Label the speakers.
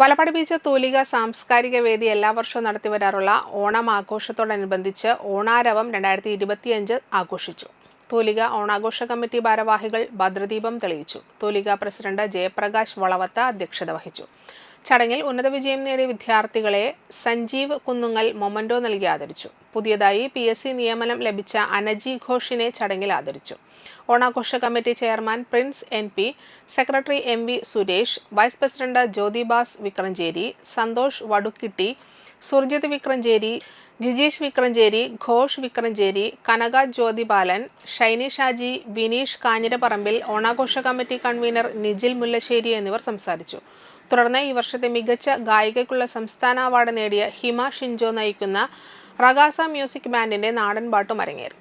Speaker 1: Valappad beach തൂലിക സാംസ്കാരിക വേദി എല്ലാ വർഷവും നടത്തിവരാറുള്ള ഓണം ആഘോഷത്തോടനുബന്ധിച്ച് ഓണാരവം രണ്ടായിരത്തി ഇരുപത്തിയഞ്ച് ആഘോഷിച്ചു. തൂലിക ഓണാഘോഷ കമ്മിറ്റി ഭാരവാഹികൾ ഭദ്രദീപം തെളിയിച്ചു. തൂലിക പ്രസിഡന്റ് ജയപ്രകാശ് വളവത്ത അധ്യക്ഷത വഹിച്ചു. ചടങ്ങിൽ ഉന്നത വിജയം നേടിയ വിദ്യാർത്ഥികളെ സഞ്ജീവ് കുന്നുങ്ങൽ മൊമൻഡോ നൽകി ആദരിച്ചു. പുതിയതായി പി എസ് സി നിയമനം ലഭിച്ച അനജി ഘോഷിനെ ചടങ്ങിൽ ആദരിച്ചു. ഓണാഘോഷ committee chairman Prince N P secretary M V Suresh vice president Jyothibas Vikranchery Santhosh Vadukkitty Surjith Vikranchery Jijeesh Vikranchery Ghosh Vikranchery Kanaka Jyothibalan Shiny Shaji Vineesh Kanjiraparambil ഓണാഘോഷ കമ്മിറ്റി കൺവീനർ നിജിൽ മുല്ലശ്ശേരി എന്നിവർ സംസാരിച്ചു. തുടർന്ന് ഈ വർഷത്തെ മികച്ച ഗായികയ്ക്കുള്ള സംസ്ഥാന അവാർഡ് നേടിയ ഹിമ ഷിൻജോ നയിക്കുന്ന റഗാസ മ്യൂസിക് ബാൻഡിന്റെ നാടൻ പാട്ടും അരങ്ങേറി.